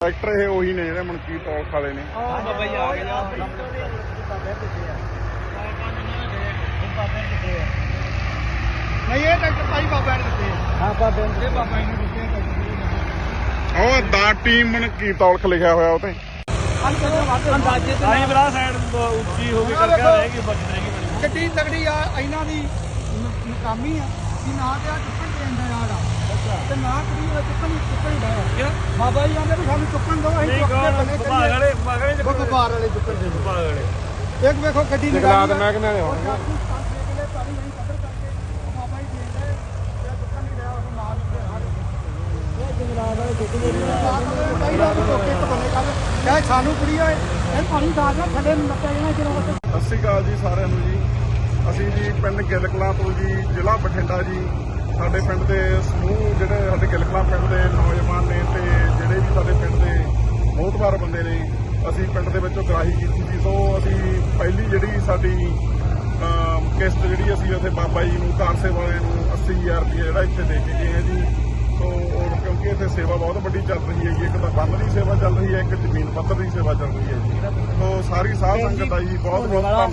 Tractor ਇਹ ਉਹੀ ਨੇ ਜਿਹੜੇ ਮਨਕੀਰ ਟੌਲਖ ਵਾਲੇ ਨੇ। ਹਾਂ ਬਾਬਾ ਜੀ ਆ ਗਏ ਨਾ ਨਹੀਂ ਇਹ ਟਰੈਕਟਰ ਭਾਈ ਬਾਬਾ ਨੇ ਦਿੱਤੇ ਹਾਂ ਬਾਬੇ ਇਹ ਬਾਬਾ ਜੀ ਨੇ ਦਿੱਤੇ ਟਰੈਕਟਰ ਉਹ ਦਾ ਟੀਮ ਮਨਕੀਰ ਟੌਲਖ ਲਿਖਿਆ ਹੋਇਆ ਉਹ ਤੇ। ਅੰਦਾਜ਼ੇ ਤੇ ਆਈ ਬਰਾ ਸਾਈਡ ਉੱਚੀ ਹੋ ਕੇ ਕਰਕੇ ਰਹੇਗੀ ਬਚਤ ਰਹੇਗੀ ਗੱਡੀ ਤਗੜੀ ਆ ਇਹਨਾਂ ਦੀ ਨਕਾਮੀ ਆ। ਕਿ ਨਾ ਤੇ ਆ ਦੇਣ ਆ ਤੇ ਨਾ ਕੁੜੀ ਚੁੱਕਣ ਚੁੱਕਣ ਦਾ ਕਿਉਂ? ਬਾਬਾ ਜੀ ਕਹਿੰਦੇ ਵੀ ਸਾਨੂੰ ਚੁੱਕਣ ਦਿਓ ਅਸੀਂ ਚੁੱਕ ਕੇ ਬੰਨੇ ਵਾਲੇ ਵਾਲੇ ਵਾਲੇ ਚੁੱਕਣ ਦੇ ਵਾਲੇ। ਇੱਕ ਵੇਖੋ ਗੱਡੀ ਦੇ ਸਾਨੂੰ ਕੁੜੀ ਇਹ ਪਾਣੀ ਦਾ ਨਾ ਥੱਲੇ ਜਾਣਾ ਜਦੋਂ ਸਤਿ ਸ਼੍ਰੀ ਅਕਾਲ ਜੀ ਸਾਰਿਆਂ ਨੂੰ ਜੀ। ਅਸੀਂ ਜੀ ਪਿੰਡ ਗਿਲਕਲਾਂ ਤੋਂ ਜੀ ਜ਼ਿਲ੍ਹਾ ਬਠਿੰਡਾ ਜੀ। ਸਾਡੇ ਪਿੰਡ ਦੇ ਸਮੂਹ ਜਿਹੜੇ ਸਾਡੇ ਗਿਲਕਲਾਂ ਪਿੰਡ ਦੇ ਨੌਜਵਾਨ ਨੇ ਤੇ ਜਿਹੜੇ ਵੀ ਸਾਡੇ ਪਿੰਡ ਦੇ ਮੋਹਤਵਾਰ ਬੰਦੇ ਨੇ, ਅਸੀਂ ਪਿੰਡ ਦੇ ਵਿੱਚੋਂ ਗ੍ਰਾਹੀ ਕੀਤੀ ਸੀ। ਸੋ ਅਸੀਂ ਪਹਿਲੀ ਜਿਹੜੀ ਸਾਡੀ ਕਿਸ਼ਤ ਜਿਹੜੀ ਅਸੀਂ ਉੱਥੇ ਬਾਬਾ ਜੀ ਨੂੰ ਕਾਰਸੇ ਵਾਲੇ ਨੂੰ 80000 ਰੁਪਏ ਜਿਹੜਾ ਇੱਥੇ ਦੇ ਕੇ ਗਏ ਹਾਂ ਜੀ। ਕਿਉਂਕਿ ਇੱਥੇ ਸੇਵਾ ਬਹੁਤ ਵੱਡੀ ਚੱਲ ਰਹੀ ਹੈ ਜੀ ਇੱਕ ਤਾਂ ਬੰਦ ਦੀ ਸੇਵਾ ਚੱਲ ਰਹੀ ਹੈ ਇੱਕ ਜ਼ਮੀਨ ਪੱਧਰ ਦੀ ਸੇਵਾ ਚੱਲ ਰਹੀ ਹੈ ਜੀ ਸੋ ਸਾਰੀ ਸਾਧ ਸੰਗਤ ਦਾ ਜੀ ਬਹੁਤ ਬਹੁਤ ਧੰਨਵਾਦ।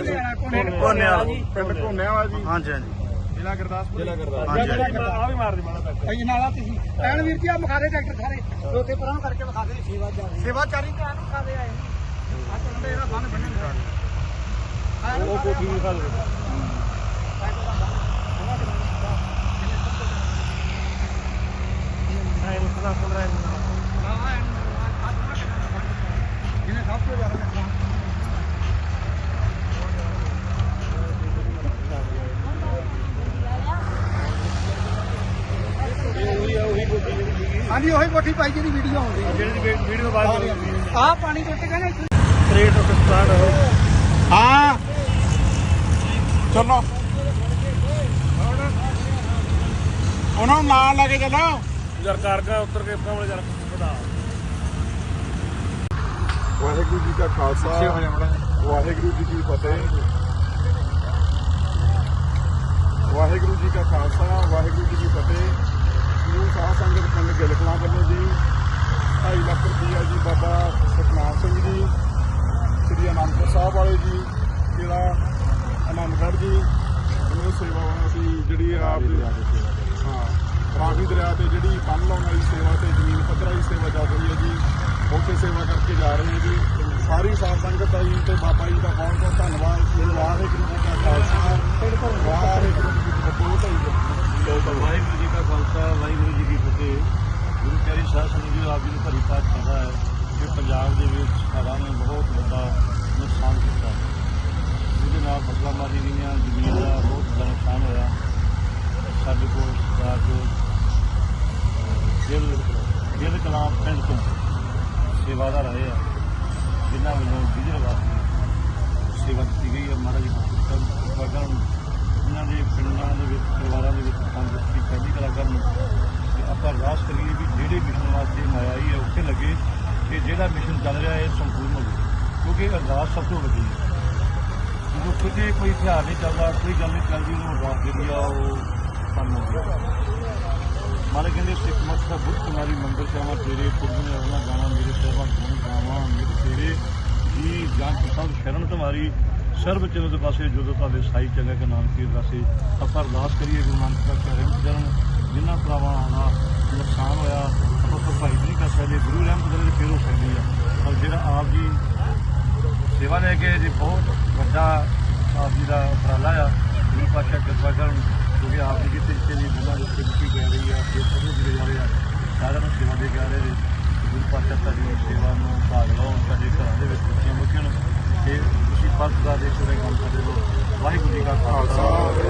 ਧੰਨਵਾਦ। ਪਿੰਡ ਘੋਨਿਆ ਵਾ ਜੀ ਹਾਂਜੀ ਹਾਂਜੀ। ਜ਼ਿਲ੍ਹਾ ਗੁਰਦਾਸਪੁਰ। ਜ਼ਿਲ੍ਹਾ ਹਾਂਜੀ ਆ ਵੀ ਮਾਰ ਦੇ ਮਾੜਾ ਤੱਕ। ਭਾਈ ਨਾਲਾ ਤੁਸੀਂ। ਐਨ ਵੀਰ ਜੀ ਆ ਮਖਾਰੇ ਟਰੈਕਟਰ ਸਾਰੇ। ਉੱਥੇ ਪਰਾਂ ਨੂੰ ਕਰਕੇ ਵਿਖਾ ਦੇ ਸੇਵਾ ਚਾਰੀ ਸੇਵਾ ਚਾਰੀ ਤੇ ਆਨੂੰ ਵਿਖਾ ਦੇ ਆਏ ਆ ਚੱਲਦੇ ਇਹਦਾ ਬੰਨ ਬੰਨਣ ਉਹ ਕੋਠੀ ਵੀ ਖਾ ਲਓ ਨਹੀਂ ਮੁਸਲਾ 15 ਜਿਹਨੇ ਸਭ ਤੋਂ ਜ਼ਿਆਦਾ ਹਾਂਜੀ ਉਹੀ ਕੋਠੀ ਪਾਈ ਜਿਹਦੀ ਵੀਡੀਓ ਆਉਂਦੀ ਹੈ। ਜਿਹੜੀ ਵੀਡੀਓ ਬਾਅਦ ਆਹ ਪਾਣੀ ਟੁੱਟ ਗਿਆ ਨਾ ਇੱਥੇ। ਕ੍ਰੇਟ ਤੋਂ ਸਟਾਰਟ ਹੋ। ਹਾਂ। ਚਲੋ। ਉਹਨਾਂ ਨਾਲ ਲੈ ਕੇ ਚੱਲੋ। ਯਾਰ ਕਾਰਗਾ ਉੱਤਰ ਕੇ ਕਮਲ ਜਰ ਵਧਾ। ਵਾਹਿਗੁਰੂ ਜੀ ਕਾ ਖਾਲਸਾ। ਵਾਹਿਗੁਰੂ ਜੀ ਕੀ ਫਤਿਹ। ਵਾਹਿਗੁਰੂ ਜੀ ਕਾ ਖਾਲਸਾ ਵਾਹਿਗੁਰੂ ਜੀ ਕੀ ਫਤਿਹ। ਨੂੰ ਸਾਧ ਸੰਗਤ ਪਿੰਡ ਗਿਲਕਲਾਂ ਵੱਲੋਂ ਜੀ 2.5 ਲੱਖ ਰੁਪਈਆ ਜੀ ਬਾਬਾ ਸਤਨਾਮ ਸਿੰਘ ਜੀ ਸ੍ਰੀ ਅਨੰਦਪੁਰ ਸਾਹਿਬ ਵਾਲੇ ਜੀ ਜਿਹੜਾ ਆਨੰਦਗੜ੍ਹ ਜੀ ਇਹਨਾਂ ਸੇਵਾਵਾਂ ਅਸੀਂ ਜਿਹੜੀ ਆਪ ਹਾਂ। ਰਾਵੀ ਦਰਿਆ ਤੇ ਜਿਹੜੀ ਬੰਨ ਲਾਉਣ ਵਾਲੀ ਸੇਵਾ ਤੇ ਜ਼ਮੀਨ ਪੱਧਰ ਵਾਲੀ ਸੇਵਾ ਚੱਲ ਰਹੀ ਹੈ ਜੀ, ਉੱਥੇ ਸੇਵਾ ਕਰਕੇ ਜਾ ਰਹੇ ਹਾਂ ਜੀ। ਸਾਰੀ ਸਾਧ ਸੰਗਤ ਦਾ ਜੀ ਤੇ ਬਾਬਾ ਜੀ ਦਾ ਬਹੁਤ ਬਹੁਤ ਧੰਨਵਾਦ। ਜੀ ਵਾਹਿਗੁਰੂ ਜੀ ਕਾ ਖਾਲਸਾ। ਵਾਹਿਗੁਰੂ ਜੀ। ਕੀ ਫਤਿਹ ਵਾਹਿਗੁਰੂ ਜੀ ਕਾ ਖਾਲਸਾ, ਵਾਹਿਗੁਰੂ ਜੀ ਕੀ ਫਤਿਹ। ਗੁਰੂ ਪਿਆਰੀ ਸਾਧ ਸੰਗਤ ਜੀ, ਆਪ ਜੀ ਨੂੰ ਭਰੀ ਪਾਤ ਪਤਾ ਹੈ ਕਿ ਪੰਜਾਬ ਦੇ ਵਿੱਚ ਹੜ੍ਹਾਂ ਨੇ ਬਹੁਤ ਵੱਡਾ ਨੁਕਸਾਨ ਕੀਤਾ। ਜਿਹਦੇ ਨਾਲ ਫਸਲਾਂ ਮਾਰੀ ਗਈਆਂ, ਜ਼ਮੀਨ ਦਾ ਬਹੁਤ ਵੱਡਾ ਨੁਕਸਾਨ ਹੋਇਆ ਸਾਡੇ ਕੋਲ ਸਰਕਾਰ ਜੋ ਦਿਲ ਦਿਲ ਕਲਾਂ ਪਿੰਡ ਤੋਂ ਸੇਵਾਦਾਰ ਆਏ ਆ, ਜਿਨ੍ਹਾਂ ਵੱਲੋਂ ਵਿਜੇ ਵਾਸਤੇ ਸੇਵਾ ਦਿੱਤੀ ਗਈ ਹੈ ਮਹਾਰਾਜ ਜੀ ਵਗਾਂ ਉਹਨਾਂ ਦੇ ਪਿੰਡਾਂ ਦੇ ਵਿੱਚ, ਪਰਿਵਾਰਾਂ ਦੇ ਵਿੱਚ ਕੰਮ ਦਿੱਤੀ ਪਹਿਲੀ ਕਲਾਕਾਰ ਨੂੰ, ਤੇ ਆਪਾਂ ਅਰਦਾਸ ਕਰੀਏ ਵੀ ਜਿਹੜੇ ਮਿਸ਼ਨ ਵਾਸਤੇ ਮਾਇਆ ਹੀ ਹੈ ਉੱਥੇ ਲੱਗੇ ਕਿ ਜਿਹੜਾ ਮਿਸ਼ਨ ਚੱਲ ਰਿਹਾ ਹੈ ਇਹ ਸੰਪੂਰਨ ਹੋਵੇ ਕਿਉਂਕਿ ਅਰਦਾਸ ਸਭ ਤੋਂ ਵੱਡੀ ਹੈ। ਜਦੋਂ ਕਿਤੇ ਕੋਈ ਹਥਿਆਰ ਨਹੀਂ ਚੱਲਦਾ, ਕੋਈ ਗੱਲ ਨਹੀਂ ਚੱਲਦੀ ਉਹਨੂੰ ਅਰਦਾਸ ਜਿਹੜੀ ਆ, ਉਹ ਕੰਮ ਹੁੰਦੀ ਕਹਿੰਦੇ, ਸਿੱਖ ਮਤ ਦਾ ਬੁੱਧ ਕੁਮਾਰੀ ਮੰਦਰ ਚਾਵਾ ਤੇਰੇ, ਪੁਰਬ ਨੇ ਆਪਣਾ ਗਾਣਾ ਮੇਰੇ ਸਹਿਬਾ ਗੁਣ ਗਾਵਾਂ ਮੇਰੇ ਤੇਰੇ ਜੀ ਜਾਂ ਸਭ ਸ਼ਰਨ ਤੁਹਾਰੀ ਸਰਬ ਚਿਰ ਪਾਸੇ ਜਦੋਂ ਤੁਹਾਡੇ ਸਾਈ ਚੰਗਾ ਕੇ ਨਾਮ ਕੀ ਪਾਸੇ ਆਪਾਂ ਅਰਦਾਸ ਕਰੀਏ ਗੁਰੂ ਨਾਨਕ ਸਾਹਿਬ ਰਹਿਮਤ ਚਰਨ, ਜਿਨ੍ਹਾਂ ਭਰਾਵਾਂ ਦਾ ਨੁਕਸਾਨ ਹੋਇਆ, ਆਪਾਂ ਭਰਪਾਈ ਨਹੀਂ ਕਰ ਸਕਦੇ, ਗੁਰੂ ਰਹਿਮਤ ਕਰੇ ਫੇਰ ਹੋ ਸਕਦੀ ਆ। ਔਰ ਜਿਹੜਾ ਆਪ ਜੀ ਸੇਵਾ ਲੈ ਕੇ ਜੀ, ਬਹੁਤ ਵੱਡਾ ਆਪ ਜੀ ਦਾ ਉਪਰਾਲਾ ਆ। ਗੁਰੂ ਪਾਤਸ਼ਾਹ ਕਿਰਪਾ ਕਰਨ ਕਿਉਂਕਿ ਆਪ ਜੀ ਕਿਤੇ ਕਿਤੇ ਦੀ ਬੁਲਾ ਦੇ ਉੱਤੇ ਮਿੱਟੀ ਕਹਿ ਰਹੀ ਆ ਤੇ ਸਭੂ ਜੀ ਜਾ ਰਹੇ ਆ ਸਾਰਿਆਂ ਨੂੰ ਸੇਵਾ ਦੇ ਕੇ ਆ ਰਹੇ ਨੇ। ਗੁਰੂ ਪਾਤਸ਼ਾਹ ਤੁਹਾਡੀ ਸੇਵਾ ਨੂੰ ਭਾਗ ਲਓ ਸਾਡੇ ਘਰਾਂ ਦੇ ਵਿੱਚ ਬੱਚੀਆਂ ਮੁੱਕਣ ਤੇ ਤੁਸੀਂ ਫਰਜ਼ ਦਾ ਦੇ ਸੁਰੇ ਕੰਮ ਕਰਦੇ ਹੋ ਵਾਹਿਗੁਰੂ ਜੀ ਕਾ ਖਾਲਸਾ।